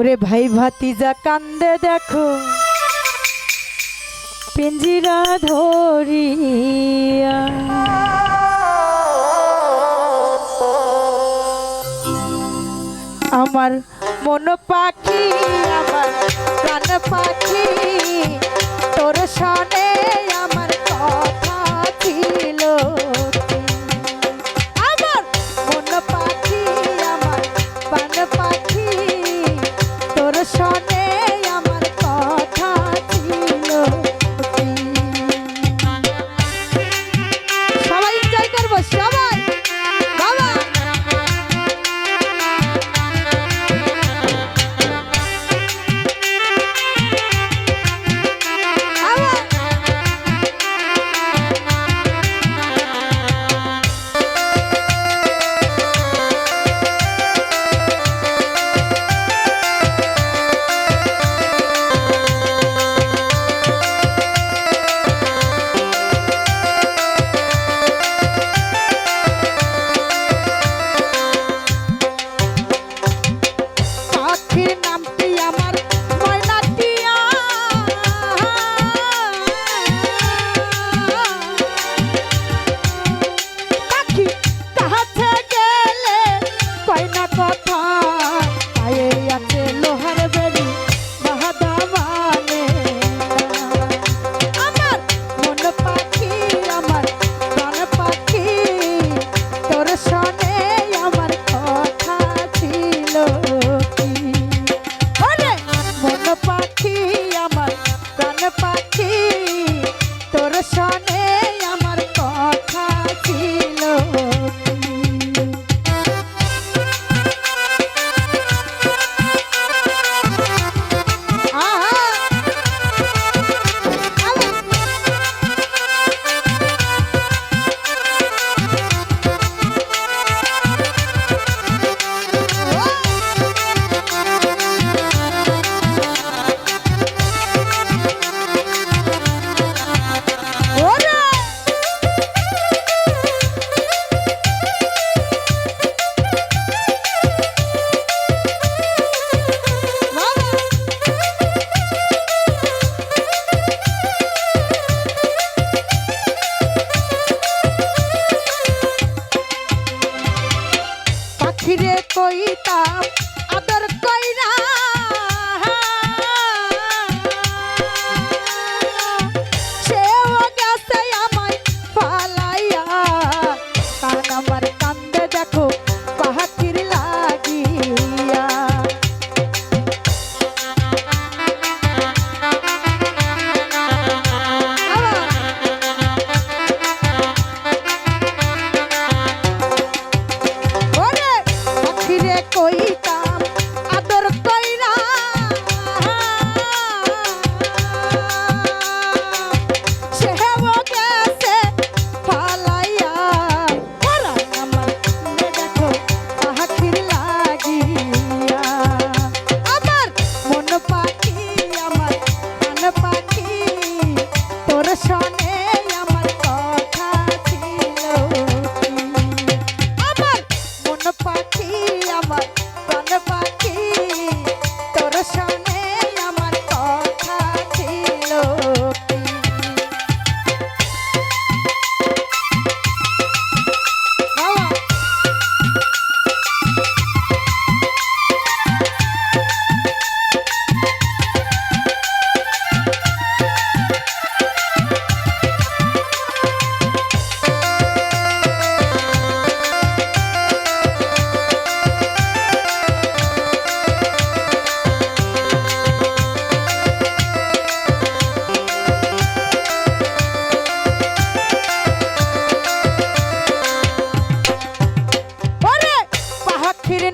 ওরে ভাই ভাতিজা কান্দে দেখো। পিঞ্জিরা ধরিয়া। আমার মন পাখি আমার প্রাণ পাখি। shot. কইতাম আদর কইরা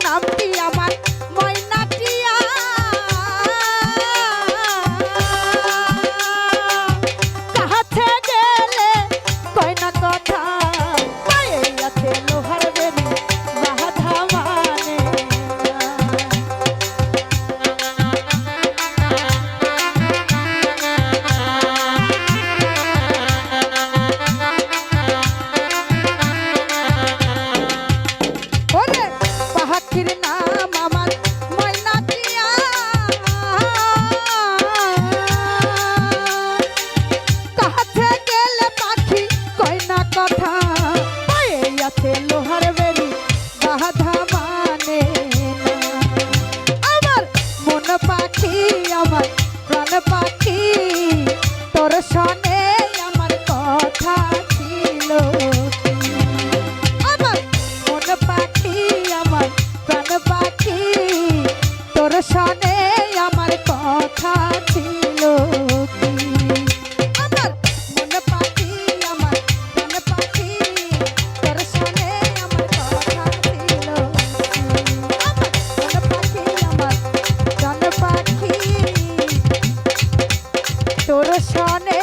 নাম Sean.